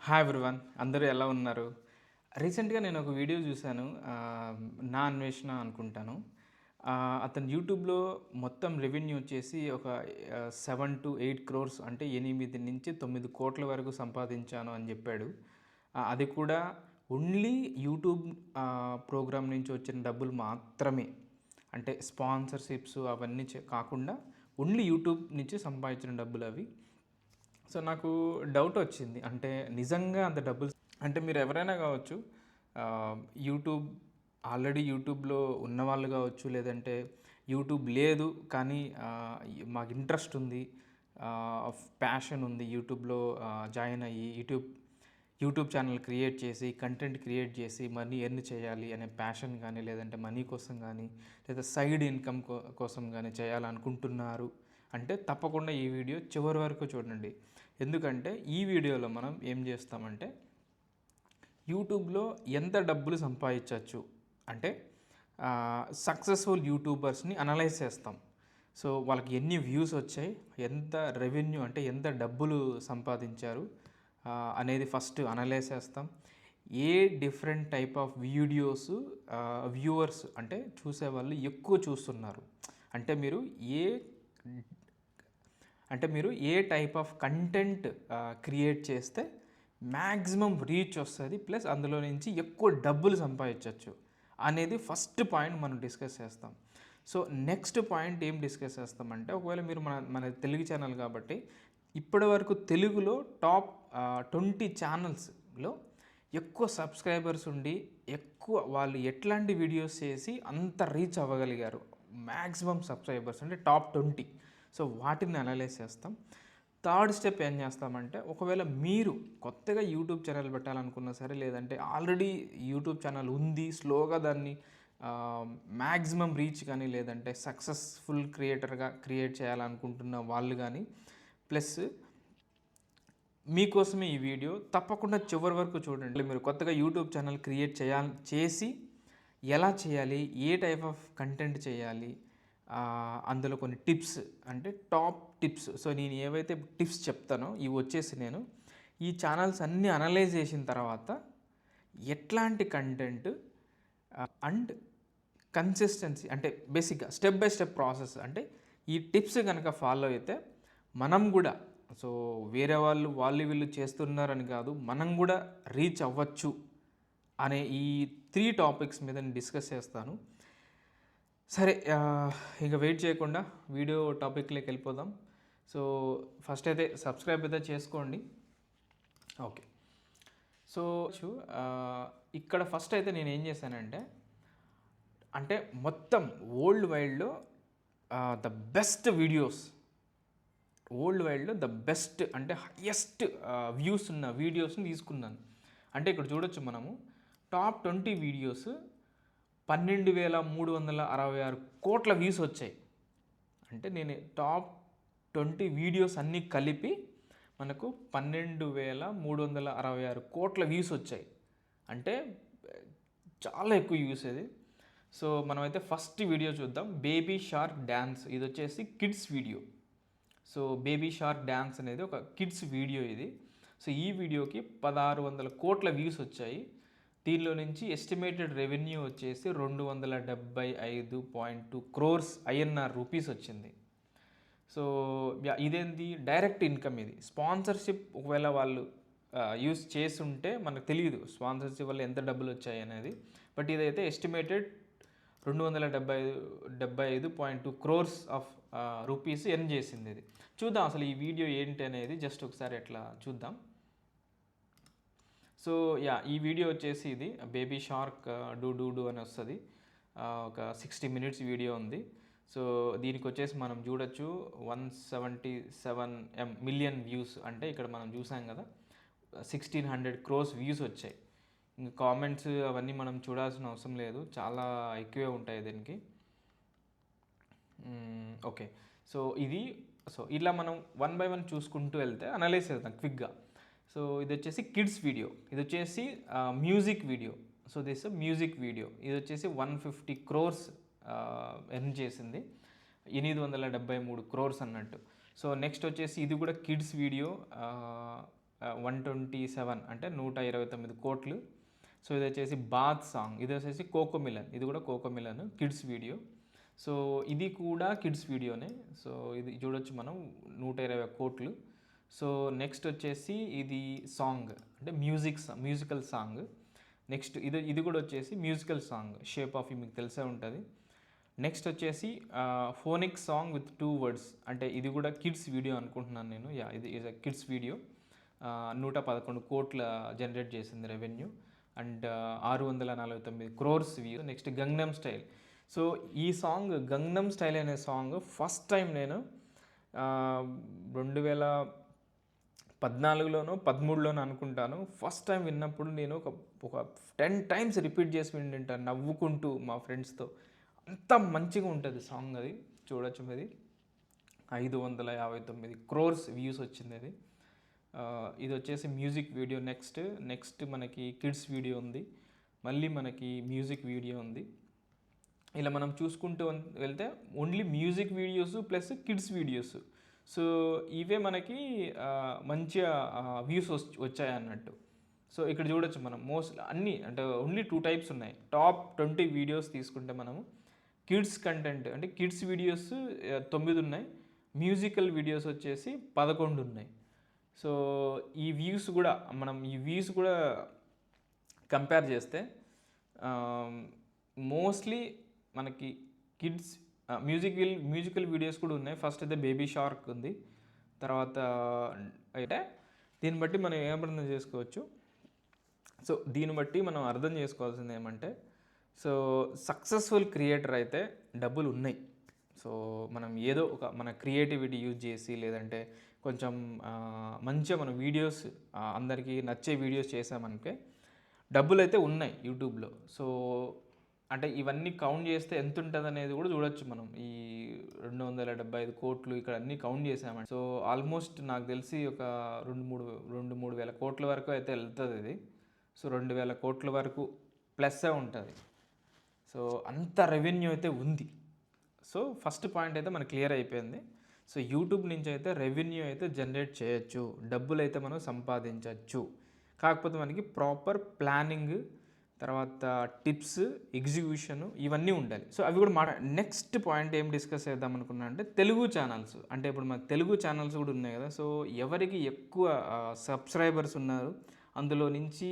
Hi everyone అందరూ ఎలా ఉన్నారు? రీసెంట్గా నేను ఒక వీడియో చూశాను. నా అన్వేషణ అనుకుంటాను. అతను యూట్యూబ్లో మొత్తం రెవెన్యూ వచ్చేసి ఒక సెవెన్ టు ఎయిట్ క్రోర్స్ అంటే ఎనిమిది నుంచి తొమ్మిది కోట్ల వరకు సంపాదించాను అని చెప్పాడు. అది కూడా ఓన్లీ యూట్యూబ్ ప్రోగ్రామ్ నుంచి వచ్చిన డబ్బులు మాత్రమే. అంటే స్పాన్సర్షిప్స్ అవన్నీ చే- కాకుండా ఓన్లీ యూట్యూబ్ నుంచి సంపాదించిన డబ్బులు అవి. సో నాకు డౌట్ వచ్చింది. అంటే నిజంగా అంత డబ్బులు అంటే మీరు ఎవరైనా కావచ్చు యూట్యూబ్ ఆల్రెడీ యూట్యూబ్లో ఉన్న వాళ్ళు కావచ్చు లేదంటే యూట్యూబ్ లేదు కానీ మాకు ఇంట్రెస్ట్ ఉంది ప్యాషన్ ఉంది యూట్యూబ్లో జాయిన్ అయ్యి యూట్యూబ్ యూట్యూబ్ ఛానల్ క్రియేట్ చేసి కంటెంట్ క్రియేట్ చేసి మనీ ఎర్న్ చేయాలి అనే ప్యాషన్ కానీ లేదంటే మనీ కోసం కానీ లేదా సైడ్ ఇన్కమ్ కోసం కానీ చేయాలనుకుంటున్నారు. అంటే తప్పకుండా ఈ వీడియో చివరి వరకు చూడండి. ఎందుకంటే ఈ వీడియోలో మనం ఏం చేస్తామంటే యూట్యూబ్లో ఎంత డబ్బులు సంపాదించవచ్చు? అంటే సక్సెస్ఫుల్ యూట్యూబర్స్ని అనలైజ్ చేస్తాం. సో వాళ్ళకి ఎన్ని వ్యూస్ వచ్చాయి? ఎంత రెవెన్యూ అంటే ఎంత డబ్బులు సంపాదించారు? అనేది ఫస్ట్ అనలైజ్ చేస్తాం. ఏ different type of videos viewers అంటే చూసేవాళ్ళు ఎక్కువ చూస్తున్నారు? అంటే మీరు ఏ అంటే మీరు ఏ టైప్ ఆఫ్ కంటెంట్ క్రియేట్ చేస్తే మ్యాక్సిమం రీచ్ వస్తుంది ప్లస్ అందులో నుంచి ఎక్కువ డబ్బులు సంపాదించవచ్చు అనేది ఫస్ట్ పాయింట్ మనం డిస్కస్ చేస్తాం. సో నెక్స్ట్ పాయింట్ ఏం డిస్కస్ చేస్తామంటే ఒకవేళ మీరు మన మన తెలుగు ఛానల్ కాబట్టి ఇప్పటి వరకు తెలుగులో టాప్ ట్వంటీ ఛానల్స్లో ఎక్కువ సబ్స్క్రైబర్స్ ఉండి ఎక్కువ వాళ్ళు ఎట్లాంటి వీడియోస్ చేసి అంత రీచ్ అవ్వగలిగారు? మ్యాక్సిమం సబ్స్క్రైబర్స్ అంటే టాప్ ట్వంటీ సో వాటిని అనలైజ్ చేస్తాం. థర్డ్ స్టెప్ ఏం చేస్తామంటే ఒకవేళ మీరు కొత్తగా యూట్యూబ్ ఛానల్ పెట్టాలనుకున్నా సరే లేదంటే ఆల్రెడీ యూట్యూబ్ ఛానల్ ఉంది స్లోగా దాన్ని మ్యాక్సిమం రీచ్ కానీ లేదంటే సక్సెస్ఫుల్ క్రియేటర్గా క్రియేట్ చేయాలనుకుంటున్న వాళ్ళు కానీ ప్లస్ మీకోసమే ఈ వీడియో తప్పకుండా చివరి వరకు చూడండి. మీరు కొత్తగా యూట్యూబ్ ఛానల్ క్రియేట్ చేయాలి చేసి ఎలా చేయాలి ఏ టైప్ ఆఫ్ కంటెంట్ చేయాలి అందులో కొన్ని టిప్స్ అంటే టాప్ టిప్స్. సో నేను ఏవైతే టిప్స్ చెప్తానో ఇవి వచ్చేసి నేను ఈ ఛానల్స్ అన్నీ అనలైజ్ చేసిన తర్వాత ఎట్లాంటి కంటెంట్ అండ్ కన్సిస్టెన్సీ అంటే బేసిక్గా స్టెప్ బై స్టెప్ ప్రాసెస్ అంటే ఈ టిప్స్ కనుక ఫాలో అయితే మనం కూడా సో వేరే వాళ్ళు వాళ్ళు వీళ్ళు చేస్తున్నారని కాదు మనం కూడా రీచ్ అవ్వచ్చు అనే ఈ త్రీ టాపిక్స్ మీద నేను డిస్కస్ చేస్తాను. సరే ఇంకా ఇక వెయిట్ చేయకుండా వీడియో టాపిక్లోకి వెళ్ళిపోదాం. సో ఫస్ట్ అయితే సబ్స్క్రైబ్ అయితే చేసుకోండి. ఓకే. సో ఇక్కడ ఫస్ట్ అయితే నేను ఏం చేశానంటే అంటే మొత్తం ఓల్డ్ వైడ్లో ద బెస్ట్ వీడియోస్ ఓల్డ్ వైడ్లో ద బెస్ట్ అంటే హయ్యెస్ట్ వ్యూస్ ఉన్న వీడియోస్ని తీసుకున్నాను. అంటే ఇక్కడ చూడొచ్చు మనము టాప్ ట్వంటీ వీడియోస్ పన్నెండు వేల మూడు వందల అరవై ఆరు కోట్ల వ్యూస్ వచ్చాయి. అంటే నేను టాప్ ట్వంటీ వీడియోస్ అన్నీ కలిపి మనకు పన్నెండు వేల మూడు వందల అరవై ఆరు కోట్ల వ్యూస్ వచ్చాయి. అంటే చాలా ఎక్కువ యూస్ ఇది. సో మనమైతే ఫస్ట్ వీడియో చూద్దాం. బేబీ షార్క్ డ్యాన్స్ ఇది వచ్చేసి kids video. So baby shark dance అనేది ఒక కిడ్స్ వీడియో ఇది. సో ఈ వీడియోకి పదహారు వందల కోట్ల వ్యూస్ వచ్చాయి. దీనిలో నుంచి ఎస్టిమేటెడ్ రెవెన్యూ వచ్చేసి రెండు వందల డెబ్బై ఐదు point two crores INR rupees వచ్చింది. సో ఇదేంది? డైరెక్ట్ ఇన్కమ్ ఇది. స్పాన్సర్షిప్ ఒకవేళ వాళ్ళు యూస్ చేస్తుంటే మనకు తెలియదు స్పాన్సర్షిప్ వల్ల ఎంత డబ్బులు వచ్చాయి అనేది. బట్ ఇదైతే ఎస్టిమేటెడ్ రెండు వందల డెబ్బై ఐదు డెబ్బై ఐదు point two crores of rupees earn చేసింది ఇది. చూద్దాం అసలు ఈ వీడియో ఏంటి అనేది జస్ట్ ఒకసారి ఎట్లా చూద్దాం. సో యా ఈ వీడియో వచ్చేసి ఇది. Baby shark do do do అని వస్తుంది. ఒక సిక్స్టీ మినిట్స్ వీడియో ఉంది. సో దీనికి వచ్చేసి మనం చూడొచ్చు one seventy seven M million views. అంటే ఇక్కడ మనం చూసాం కదా సిక్స్టీన్ హండ్రెడ్ క్రోస్ వ్యూస్ వచ్చాయి. ఇంకా కామెంట్స్ అవన్నీ మనం చూడాల్సిన అవసరం లేదు. చాలా ఎక్కువే ఉంటాయి దీనికి. ఓకే. సో ఇది సో ఇలా మనం వన్ బై వన్ చూసుకుంటూ వెళ్తే అనలైజ్ చేద్దాం క్విక్గా సో ఇది వచ్చేసి కిడ్స్ వీడియో ఇది వచ్చేసి music video so this music video ఇది వచ్చేసి వన్ ఫిఫ్టీ క్రోర్స్ ఎర్న్ చేసింది. ఎనిమిది వందల డెబ్బై మూడు క్రోర్స్ అన్నట్టు. సో నెక్స్ట్ వచ్చేసి ఇది కూడా kids video one twenty seven అంటే నూట ఇరవై తొమ్మిది కోట్లు. సో ఇది వచ్చేసి బాత్ సాంగ్ ఇది వచ్చేసి కోకో మిలన్ ఇది కూడా CoComelon kids video so ఇది కూడా కిడ్స్ వీడియోనే సో ఇది చూడొచ్చు మనం నూట ఇరవై కోట్లు. సో నెక్స్ట్ వచ్చేసి ఇది సాంగ్ అంటే మ్యూజిక్ మ్యూజికల్ సాంగ్ నెక్స్ట్ ఇది ఇది కూడా వచ్చేసి మ్యూజికల్ సాంగ్ షేప్ ఆఫ్ మీకు తెలిసే ఉంటుంది. నెక్స్ట్ వచ్చేసి phonic song with two words అంటే ఇది కూడా కిడ్స్ వీడియో అనుకుంటున్నాను నేను. యా ఇది ఈజ్ అ కిడ్స్ వీడియో నూట పదకొండు కోట్ల జనరేట్ చేసింది రెవెన్యూ అండ్ ఆరు వందల నలభై తొమ్మిది crores view next Gangnam style so ఈ సాంగ్ గంగ్నమ్ స్టైల్ అనే సాంగ్ ఫస్ట్ టైం నేను రెండు వేల పద్నాలుగులోనో పదమూడులోనో అనుకుంటాను. ఫస్ట్ టైం విన్నప్పుడు నేను ఒక ఒక టెన్ టైమ్స్ రిపీట్ చేసి వింటుంటాను నవ్వుకుంటూ మా ఫ్రెండ్స్తో. అంత మంచిగా ఉంటుంది సాంగ్ అది చూడొచ్చు అది ఐదు వందల యాభై తొమ్మిది క్రోర్స్ వ్యూస్ వచ్చింది అది. ఇది వచ్చేసి మ్యూజిక్ వీడియో నెక్స్ట్. నెక్స్ట్ మనకి కిడ్స్ వీడియో ఉంది. మళ్ళీ మనకి మ్యూజిక్ వీడియో ఉంది. ఇలా మనం చూసుకుంటూ వెళ్తే only music videos plus kids videos. So ఇవే మనకి మంచిగా వ్యూస్ వచ్చాయి అన్నట్టు సో ఇక్కడ చూడొచ్చు మనం మోస్ట్ అన్ని అంటే ఓన్లీ టూ టైప్స్ ఉన్నాయి. టాప్ ట్వంటీ వీడియోస్ తీసుకుంటే మనము కిడ్స్ కంటెంట్ అంటే కిడ్స్ వీడియోస్ తొమ్మిది ఉన్నాయి. మ్యూజికల్ వీడియోస్ వచ్చేసి పదకొండు ఉన్నాయి. సో ఈ వ్యూస్ కూడా మనం ఈ వ్యూస్ కూడా కంపేర్ చేస్తే మోస్ట్లీ మనకి కిడ్స్ మ్యూజిక్ మ్యూజికల్ వీడియోస్ కూడా ఉన్నాయి. ఫస్ట్ అయితే బేబీ షార్క్ ఉంది. తర్వాత అయితే దీన్ని బట్టి మనం ఏం అర్థం చేసుకోవచ్చు? సో దీన్ని బట్టి మనం అర్థం చేసుకోవాల్సింది ఏమంటే సో సక్సెస్ఫుల్ క్రియేటర్ అయితే డబ్బులు ఉన్నాయి. సో మనం ఏదో ఒక మన క్రియేటివిటీ యూజ్ చేసి లేదంటే కొంచెం మంచిగా మన వీడియోస్ అందరికీ నచ్చే వీడియోస్ చేసామనుకే డబ్బులు అయితే ఉన్నాయి యూట్యూబ్లో సో అంటే ఇవన్నీ కౌంట్ చేస్తే ఎంత ఉంటుంది అనేది కూడా చూడొచ్చు మనం. ఈ రెండు వందల డెబ్బై ఐదు కోట్లు ఇక్కడ అన్నీ కౌంట్ చేసామండి సో ఆల్మోస్ట్ నాకు తెలిసి ఒక రెండు మూడు రెండు మూడు వేల కోట్ల వరకు అయితే వెళ్తుంది ఇది. సో రెండు వేల కోట్ల వరకు ప్లస్సే ఉంటుంది. సో అంత రెవెన్యూ అయితే ఉంది. సో ఫస్ట్ పాయింట్ అయితే మనకు క్లియర్ అయిపోయింది. సో యూట్యూబ్ నుంచి అయితే రెవెన్యూ అయితే జనరేట్ చేయొచ్చు. డబ్బులు అయితే మనం సంపాదించవచ్చు కాకపోతే మనకి ప్రాపర్ ప్లానింగ్ తర్వాత టిప్స్ ఎగ్జిక్యూషన్ ఇవన్నీ ఉండాలి. సో అవి కూడా మాట నెక్స్ట్ పాయింట్ ఏం డిస్కస్ చేద్దాం అనుకున్నా అంటే తెలుగు ఛానల్స్. అంటే ఇప్పుడు మన తెలుగు ఛానల్స్ కూడా ఉన్నాయి కదా. సో ఎవరికి ఎక్కువ సబ్స్క్రైబర్స్ ఉన్నారు? అందులో నుంచి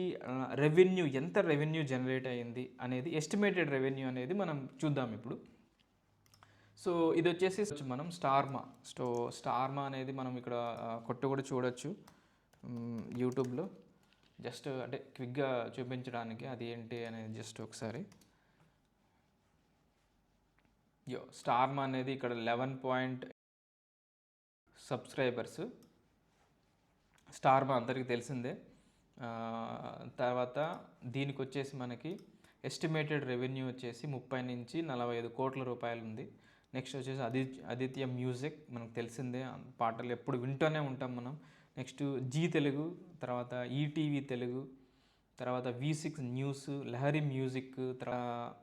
రెవెన్యూ ఎంత రెవెన్యూ జనరేట్ అయ్యింది అనేది ఎస్టిమేటెడ్ రెవెన్యూ అనేది మనం చూద్దాం ఇప్పుడు. సో ఇది వచ్చేసి మనం స్టార్మా. స్టో స్టార్మా అనేది మనం ఇక్కడ కొట్టు కూడా చూడొచ్చు. యూట్యూబ్లో. జస్ట్ అంటే క్విక్గా చూపించడానికి అది ఏంటి అనేది జస్ట్ ఒకసారి. యో స్టార్మ్ అనేది ఇక్కడ లెవెన్ పాయింట్ సబ్స్క్రైబర్స్. స్టార్మ అందరికీ తెలిసిందే. తర్వాత దీనికి వచ్చేసి మనకి ఎస్టిమేటెడ్ రెవెన్యూ వచ్చేసి ముప్పై నుంచి నలభై ఐదు కోట్ల రూపాయలు ఉంది. నెక్స్ట్ వచ్చేసి అది ఆదిత్య మ్యూజిక్ మనకు తెలిసిందే. పాటలు ఎప్పుడు వింటూనే ఉంటాం మనం. నెక్స్ట్ జీ తెలుగు తర్వాత ఈటీవీ తెలుగు తర్వాత V six news Lahari music తర్వాత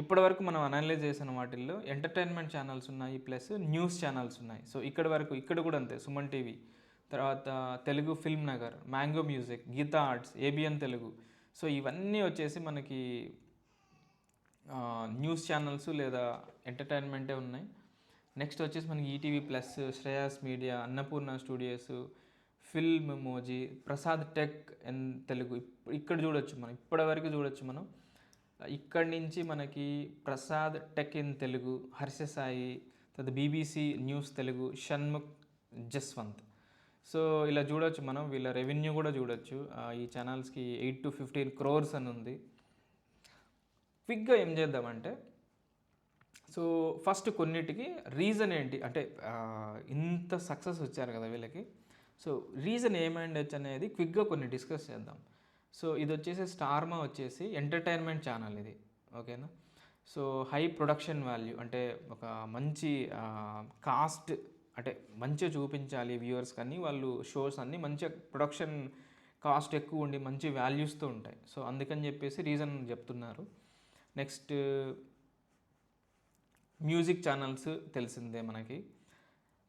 ఇప్పటివరకు మనం అనలైజ్ చేసిన వాటిల్లో ఎంటర్టైన్మెంట్ ఛానల్స్ ఉన్నాయి ప్లస్ న్యూస్ ఛానల్స్ ఉన్నాయి. సో ఇక్కడ వరకు ఇక్కడ కూడా అంతే సుమన్ టీవీ. తర్వాత Telugu film Nagar mango music Geetha arts ABN Telugu. So ఇవన్నీ వచ్చేసి మనకి న్యూస్ ఛానల్స్ లేదా ఎంటర్టైన్మెంటే ఉన్నాయి. నెక్స్ట్ వచ్చేసి మనకి ETV plus Shreyas media Annapurna studios Filmymoji Prasad tech in Telugu. ఇప్- ఇక్కడ చూడొచ్చు మనం. ఇప్పటివరకు చూడొచ్చు మనం. ఇక్కడి నుంచి మనకి ప్రసాద్ టెక్ ఇన్ తెలుగు హర్ష సాయి తర్వాత BBC news Telugu Shanmukh Jaswanth. So ఇలా చూడొచ్చు మనం. వీళ్ళ రెవెన్యూ కూడా చూడొచ్చు. ఈ ఛానల్స్కి ఎయిట్ టు ఫిఫ్టీన్ క్రోర్స్ అని ఉంది. క్విక్గా ఏం చేద్దామంటే సో ఫస్ట్ కొన్నిటికి రీజన్ ఏంటి? అంటే ఇంత సక్సెస్ వచ్చారు కదా వీళ్ళకి. సో రీజన్ ఏమైండొచ్చు అనేది క్విక్గా కొన్ని డిస్కస్ చేద్దాం. సో ఇది వచ్చేసి స్టార్మా వచ్చేసి ఎంటర్టైన్మెంట్ ఛానల్ ఇది. ఓకేనా? సో హై ప్రొడక్షన్ వాల్యూ అంటే ఒక మంచి కాస్ట్ అంటే మంచిగా చూపించాలి వ్యూవర్స్ కానీ వాళ్ళు షోస్ అన్నీ మంచిగా ప్రొడక్షన్ కాస్ట్ ఎక్కువ ఉండి మంచి వాల్యూస్తో ఉంటాయి. సో అందుకని చెప్పేసి రీజన్ చెప్తున్నారు. నెక్స్ట్ మ్యూజిక్ ఛానల్స్ తెలిసిందే మనకి.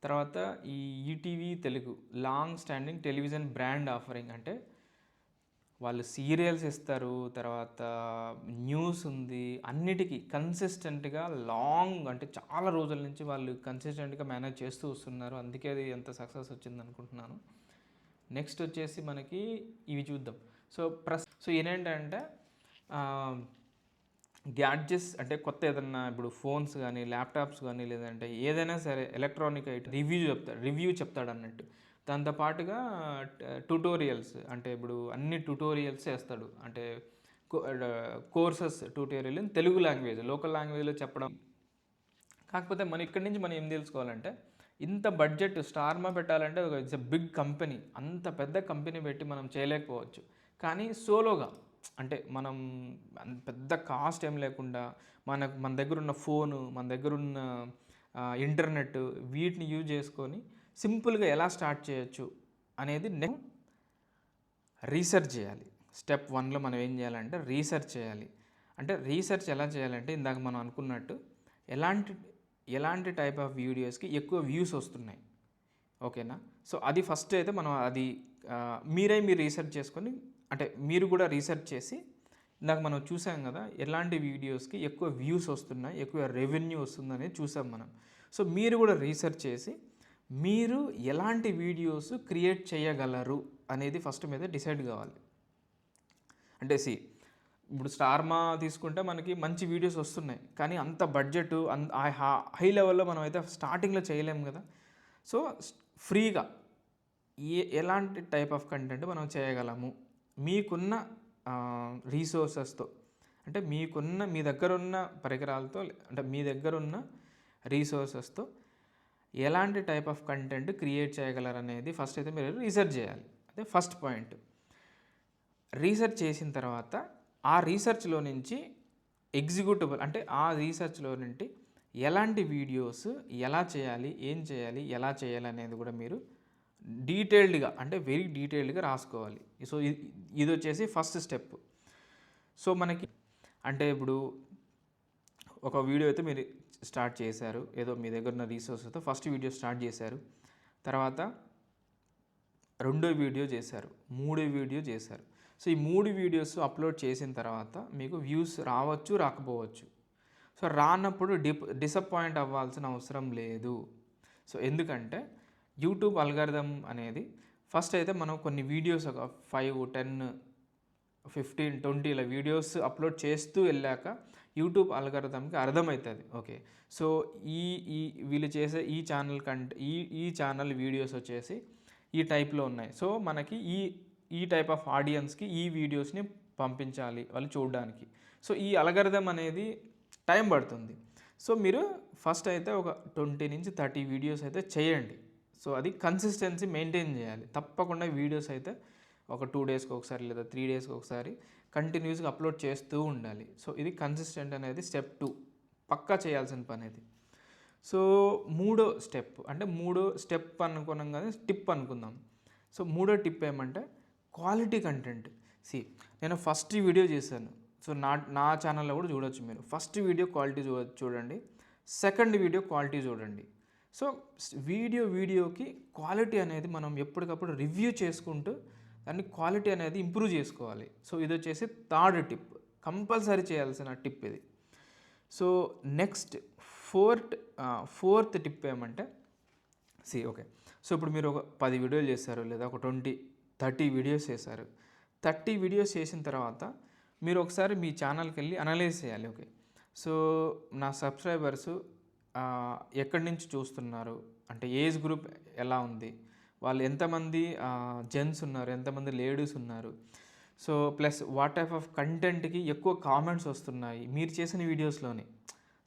తర్వాత ఈ ETV Telugu long standing television brand offering అంటే వాళ్ళు సీరియల్స్ ఇస్తారు తర్వాత న్యూస్ ఉంది అన్నిటికీ కన్సిస్టెంట్గా లాంగ్ అంటే చాలా రోజుల నుంచి వాళ్ళు కన్సిస్టెంట్గా మేనేజ్ చేస్తూ వస్తున్నారు. అందుకే అది ఎంత సక్సెస్ వచ్చింది అనుకుంటున్నాను. నెక్స్ట్ వచ్చేసి మనకి ఇవి చూద్దాం. సో ప్రస్ సో ఏంటంటే గ్యాడ్జెట్స్ అంటే కొత్త ఏదన్నా ఇప్పుడు ఫోన్స్ కానీ ల్యాప్టాప్స్ కానీ లేదంటే ఏదైనా సరే ఎలక్ట్రానిక్ ఐటమ్ రివ్యూ చెప్తాడు రివ్యూ చెప్తాడు అన్నట్టు. దాంతో పాటుగా ట్యూటోరియల్స్ అంటే ఇప్పుడు అన్ని ట్యూటోరియల్స్ వేస్తాడు అంటే courses tutorial Telugu language local లాంగ్వేజ్లో చెప్పడం. కాకపోతే మన ఇక్కడి నుంచి మనం ఏం తెలుసుకోవాలంటే ఇంత బడ్జెట్ స్టార్మా పెట్టాలంటే ఒక ఇట్స్ ఎ బిగ్ కంపెనీ. అంత పెద్ద కంపెనీ పెట్టి మనం చేయలేకపోవచ్చు. కానీ సోలోగా అంటే మనం పెద్ద కాస్ట్ ఏం లేకుండా మనకు మన దగ్గర ఉన్న ఫోను మన దగ్గర ఉన్న ఇంటర్నెట్ వీటిని యూజ్ చేసుకొని సింపుల్గా ఎలా స్టార్ట్ చేయొచ్చు అనేది నేను రీసెర్చ్ చేయాలి. స్టెప్ వన్లో మనం ఏం చేయాలంటే రీసెర్చ్ చేయాలి. అంటే రీసెర్చ్ ఎలా చేయాలంటే ఇందాక మనం అనుకున్నట్టు ఎలాంటి ఎలాంటి టైప్ ఆఫ్ వీడియోస్కి ఎక్కువ వ్యూస్ వస్తున్నాయి. ఓకేనా? సో అది ఫస్ట్ అయితే మనం అది మీరే మీరు రీసెర్చ్ చేసుకొని అంటే మీరు కూడా రీసెర్చ్ చేసి ఇందాక మనం చూసాం కదా ఎలాంటి వీడియోస్కి ఎక్కువ వ్యూస్ వస్తున్నాయి ఎక్కువ రెవెన్యూ వస్తుందనేది చూసాం మనం. సో మీరు కూడా రీసెర్చ్ చేసి మీరు ఎలాంటి వీడియోస్ క్రియేట్ చేయగలరు అనేది ఫస్ట్ మీద డిసైడ్ కావాలి. అంటే సి ఇప్పుడు స్టార్మా తీసుకుంటే మనకి మంచి వీడియోస్ వస్తున్నాయి కానీ అంత బడ్జెట్ హై లెవెల్లో మనం అయితే స్టార్టింగ్లో చేయలేము కదా. సో ఫ్రీగా ఏ ఎలాంటి టైప్ ఆఫ్ కంటెంట్ మనం చేయగలము? మీకున్న రీసోర్సెస్తో అంటే మీకున్న మీ దగ్గర ఉన్న పరికరాలతో అంటే మీ దగ్గర ఉన్న రీసోర్సెస్తో ఎలాంటి టైప్ ఆఫ్ కంటెంట్ క్రియేట్ చేయగలరు అనేది ఫస్ట్ అయితే మీరు రీసెర్చ్ చేయాలి. అదే ఫస్ట్ పాయింట్ రీసెర్చ్ చేసిన తర్వాత ఆ రీసెర్చ్లో నుంచి ఎగ్జిక్యూటబుల్ అంటే ఆ రీసెర్చ్లో నుండి ఎలాంటి వీడియోస్ ఎలా చేయాలి ఏం చేయాలి ఎలా చేయాలి అనేది కూడా మీరు డీటెయిల్డ్గా అంటే వెరీ డీటెయిల్డ్గా రాసుకోవాలి. సో ఇది ఇది వచ్చేసి ఫస్ట్ స్టెప్. సో మనకి అంటే ఇప్పుడు ఒక వీడియో అయితే మీరు స్టార్ట్ చేశారు. ఏదో మీ దగ్గర ఉన్న రీసోర్స్తో ఫస్ట్ వీడియో స్టార్ట్ చేశారు. తర్వాత రెండో వీడియో చేశారు. మూడో వీడియో చేశారు. సో ఈ మూడు వీడియోస్ అప్లోడ్ చేసిన తర్వాత మీకు వ్యూస్ రావచ్చు రాకపోవచ్చు. సో రానప్పుడు డిప్ డిసప్పాయింట్ అవ్వాల్సిన అవసరం లేదు. సో ఎందుకంటే యూట్యూబ్ అల్గారిథం అనేది ఫస్ట్ అయితే మనం కొన్ని వీడియోస్ ఒక ఫైవ్ టెన్ ఫిఫ్టీన్ ట్వంటీ ఇలా వీడియోస్ అప్లోడ్ చేస్తూ వెళ్ళాక యూట్యూబ్ అల్గరిథంకి అర్థమవుతుంది. ఓకే సో ఈ ఈ వీళ్ళు చేసే ఈ ఛానల్ కంటే ఈ ఈ ఛానల్ వీడియోస్ వచ్చేసి ఈ టైప్లో ఉన్నాయి. సో మనకి ఈ ఈ టైప్ ఆఫ్ ఆడియన్స్కి ఈ వీడియోస్ని పంపించాలి వాళ్ళు చూడడానికి. సో ఈ అల్గరిథం అనేది టైం పడుతుంది. సో మీరు ఫస్ట్ అయితే ఒక ట్వంటీ నుంచి థర్టీ వీడియోస్ అయితే చేయండి. సో అది కన్సిస్టెన్సీ మెయింటైన్ చేయాలి. తప్పకుండా వీడియోస్ అయితే ఒక టూ డేస్కి ఒకసారి లేదా త్రీ డేస్కి ఒకసారి కంటిన్యూస్గా అప్లోడ్ చేస్తూ ఉండాలి. సో ఇది కన్సిస్టెంట్ అనేది స్టెప్ టూ పక్కా చేయాల్సిన పని ఇది. సో మూడో స్టెప్ అంటే మూడో స్టెప్ అనుకున్నాం కానీ టిప్ అనుకుందాం. సో మూడో టిప్ ఏమంటే క్వాలిటీ కంటెంట్ సి నేను ఫస్ట్ వీడియో చేశాను. సో నా నా ఛానల్లో కూడా చూడొచ్చు మీరు. ఫస్ట్ వీడియో క్వాలిటీ చూ చూడండి. సెకండ్ వీడియో క్వాలిటీ చూడండి. సో వీడియో వీడియోకి క్వాలిటీ అనేది మనం ఎప్పటికప్పుడు రివ్యూ చేసుకుంటూ దాన్ని క్వాలిటీ అనేది ఇంప్రూవ్ చేసుకోవాలి. సో ఇది వచ్చేసి థర్డ్ టిప్. కంపల్సరీ చేయాల్సిన టిప్ ఇది. So next fourth fourth tip ఏమంటే సి ఓకే. సో ఇప్పుడు మీరు ఒక పది వీడియోలు చేశారు లేదా ఒక ట్వంటీ థర్టీ వీడియోస్ చేశారు. థర్టీ వీడియోస్ చేసిన తర్వాత మీరు ఒకసారి మీ ఛానల్కి వెళ్ళి అనలైజ్ చేయాలి ఓకే. సో నా సబ్స్క్రైబర్స్ ఎక్కడి నుంచి చూస్తున్నారు? అంటే ఏజ్ గ్రూప్ ఎలా ఉంది? వాళ్ళు ఎంతమంది జెంట్స్ ఉన్నారు? ఎంతమంది లేడీస్ ఉన్నారు? So plus what type of కంటెంట్కి ఎక్కువ కామెంట్స్ వస్తున్నాయి? మీరు చేసిన వీడియోస్లోనే.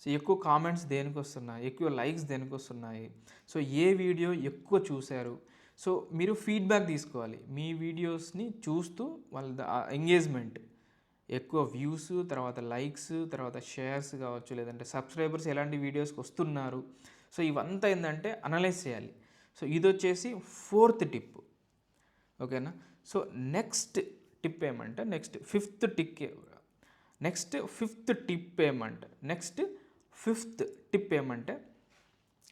సో ఎక్కువ కామెంట్స్ దేనికి వస్తున్నాయి? ఎక్కువ లైక్స్ దేనికి వస్తున్నాయి? సో ఏ వీడియో ఎక్కువ చూశారు? సో మీరు ఫీడ్బ్యాక్ తీసుకోవాలి. మీ వీడియోస్ని చూస్తూ వాళ్ళ ఎంగేజ్మెంట్. ఎక్కువ వ్యూస్ తర్వాత లైక్స్ తర్వాత షేర్స్ కావచ్చు లేదంటే సబ్స్క్రైబర్స్ ఎలాంటి వీడియోస్కి వస్తున్నారు. సో ఇవంతా ఏంటంటే అనలైజ్ చేయాలి. సో ఇది వచ్చేసి ఫోర్త్ టిప్. ఓకేనా? సో నెక్స్ట్ టిప్ ఏమంటే next fifth tick next fifth tip ఏమంటే నెక్స్ట్ ఫిఫ్త్ టిప్ ఏమంటే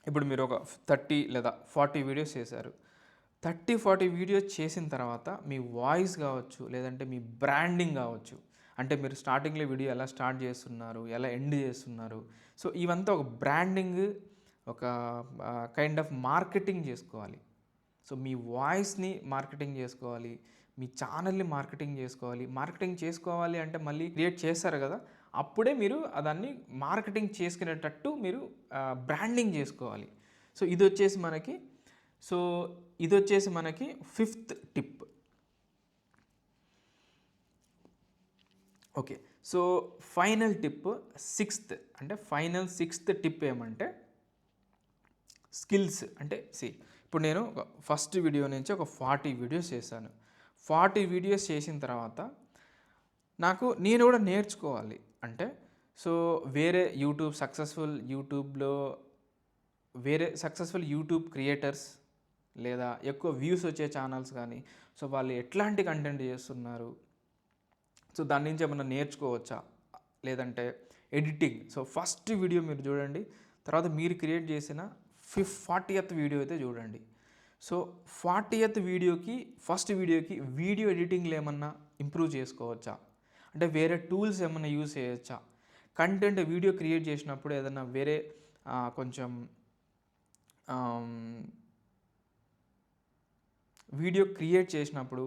ఇప్పుడు మీరు ఒక థర్టీ లేదా ఫార్టీ వీడియోస్ చేశారు. థర్టీ ఫార్టీ వీడియోస్ చేసిన తర్వాత మీ వాయిస్ కావచ్చు లేదంటే మీ బ్రాండింగ్ కావచ్చు అంటే మీరు స్టార్టింగ్లో వీడియో ఎలా స్టార్ట్ చేస్తున్నారు ఎలా ఎండ్ చేస్తున్నారు. సో ఇవంతా ఒక బ్రాండింగ్ ఒక కైండ్ ఆఫ్ మార్కెటింగ్ చేసుకోవాలి. సో మీ వాయిస్ని మార్కెటింగ్ చేసుకోవాలి మీ ఛానల్ని మార్కెటింగ్ చేసుకోవాలి. మార్కెటింగ్ చేసుకోవాలి అంటే మళ్ళీ క్రియేట్ చేస్తారు కదా అప్పుడే మీరు దాన్ని మార్కెటింగ్ చేసుకునేటట్టు మీరు బ్రాండింగ్ చేసుకోవాలి. సో ఇది వచ్చేసి మనకి సో ఇది వచ్చేసి మనకి fifth tip okay. So final tip sixth. అంటే ఫైనల్ సిక్స్త్ టిప్ ఏమంటే స్కిల్స్. అంటే సి ఇప్పుడు నేను ఒక ఫస్ట్ వీడియో నుంచి ఒక ఫార్టీ వీడియోస్ చేశాను. ఫార్టీ వీడియోస్ చేసిన తర్వాత నాకు నేను కూడా నేర్చుకోవాలి. అంటే సో వేరే యూట్యూబ్ సక్సెస్ఫుల్ యూట్యూబ్లో వేరే సక్సెస్ఫుల్ యూట్యూబ్ క్రియేటర్స్ లేదా ఎక్కువ వ్యూస్ వచ్చే ఛానల్స్ కానీ సో వాళ్ళు ఎట్లాంటి కంటెంట్ చేస్తున్నారు సో దాని నుంచి ఏమన్నా నేర్చుకోవచ్చా? లేదంటే ఎడిటింగ్. సో ఫస్ట్ వీడియో మీరు చూడండి తర్వాత మీరు క్రియేట్ చేసిన ఫిఫ్ ఫార్టీయత్ వీడియో అయితే చూడండి. సో ఫార్టీయత్ వీడియోకి ఫస్ట్ వీడియోకి వీడియో ఎడిటింగ్లో ఏమన్నా ఇంప్రూవ్ చేసుకోవచ్చా? అంటే వేరే టూల్స్ ఏమన్నా యూజ్ చేయొచ్చా? కంటెంట్ వీడియో క్రియేట్ చేసినప్పుడు ఏదన్నా వేరే కొంచెం వీడియో క్రియేట్ చేసినప్పుడు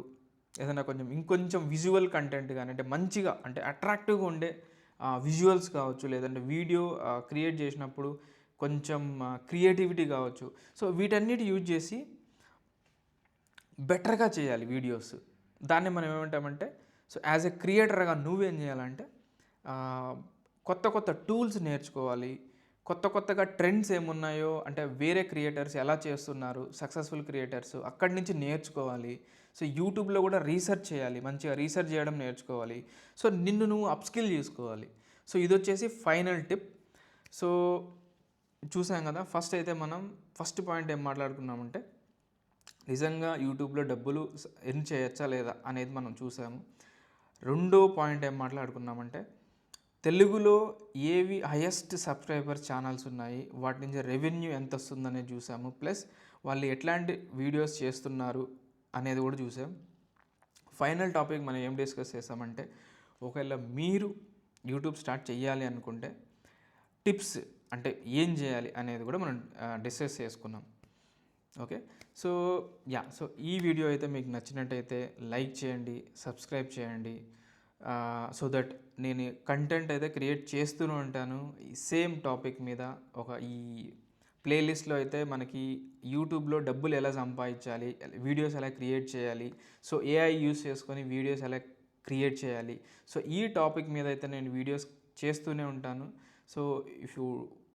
ఏదైనా కొంచెం ఇంకొంచెం విజువల్ కంటెంట్ కానీ అంటే మంచిగా అంటే అట్రాక్టివ్గా ఉండే విజువల్స్ కావచ్చు లేదంటే వీడియో క్రియేట్ చేసినప్పుడు కొంచెం క్రియేటివిటీ కావచ్చు. సో వీటన్నిటి యూజ్ చేసి బెటర్గా చేయాలి వీడియోస్ దాన్ని మనం ఏమంటామంటే సో యాజ్ ఎ క్రియేటర్గా నువ్వేం చేయాలంటే కొత్త కొత్త టూల్స్ నేర్చుకోవాలి. కొత్త కొత్తగా ట్రెండ్స్ ఏమున్నాయో అంటే వేరే క్రియేటర్స్ ఎలా చేస్తున్నారు సక్సెస్ఫుల్ క్రియేటర్స్ అక్కడి నుంచి నేర్చుకోవాలి. సో యూట్యూబ్లో కూడా రీసెర్చ్ చేయాలి మంచిగా రీసెర్చ్ చేయడం నేర్చుకోవాలి. సో నిన్ను నువ్వు అప్స్కిల్ చేసుకోవాలి. సో ఇది వచ్చేసి ఫైనల్ టిప్. సో చూసాం కదా ఫస్ట్ అయితే మనం ఫస్ట్ పాయింట్ ఏం మాట్లాడుకున్నామంటే నిజంగా యూట్యూబ్లో డబ్బులు ఎర్న్ చేయొచ్చా లేదా అనేది మనం చూసాము. రెండో పాయింట్ ఏం మాట్లాడుకున్నామంటే తెలుగులో ఏవి హయెస్ట్ సబ్స్క్రైబర్ ఛానల్స్ ఉన్నాయి వాటి నుంచి రెవెన్యూ ఎంత వస్తుందనేది చూసాము. ప్లస్ వాళ్ళు ఎట్లాంటి వీడియోస్ చేస్తున్నారు అనేది కూడా చూసాం. ఫైనల్ టాపిక్ మనం ఏం డిస్కస్ చేసామంటే ఒకవేళ మీరు యూట్యూబ్ స్టార్ట్ చేయాలి అనుకుంటే టిప్స్ అంటే ఏం చేయాలి అనేది కూడా మనం డిస్కస్ చేసుకున్నాం. ఓకే? సో యా సో ఈ వీడియో అయితే మీకు నచ్చినట్టయితే లైక్ చేయండి సబ్స్క్రైబ్ చేయండి. సో దట్ నేను కంటెంట్ అయితే క్రియేట్ చేస్తూనే ఉంటాను. ఈ సేమ్ టాపిక్ మీద ఒక ఈ ప్లేలిస్ట్లో అయితే మనకి యూట్యూబ్లో డబ్బులు ఎలా సంపాదించాలి వీడియోస్ ఎలా క్రియేట్ చేయాలి సో ఏఐ యూస్ చేసుకొని వీడియోస్ ఎలా క్రియేట్ చేయాలి. సో ఈ టాపిక్ మీద అయితే నేను వీడియోస్ చేస్తూనే ఉంటాను. So if you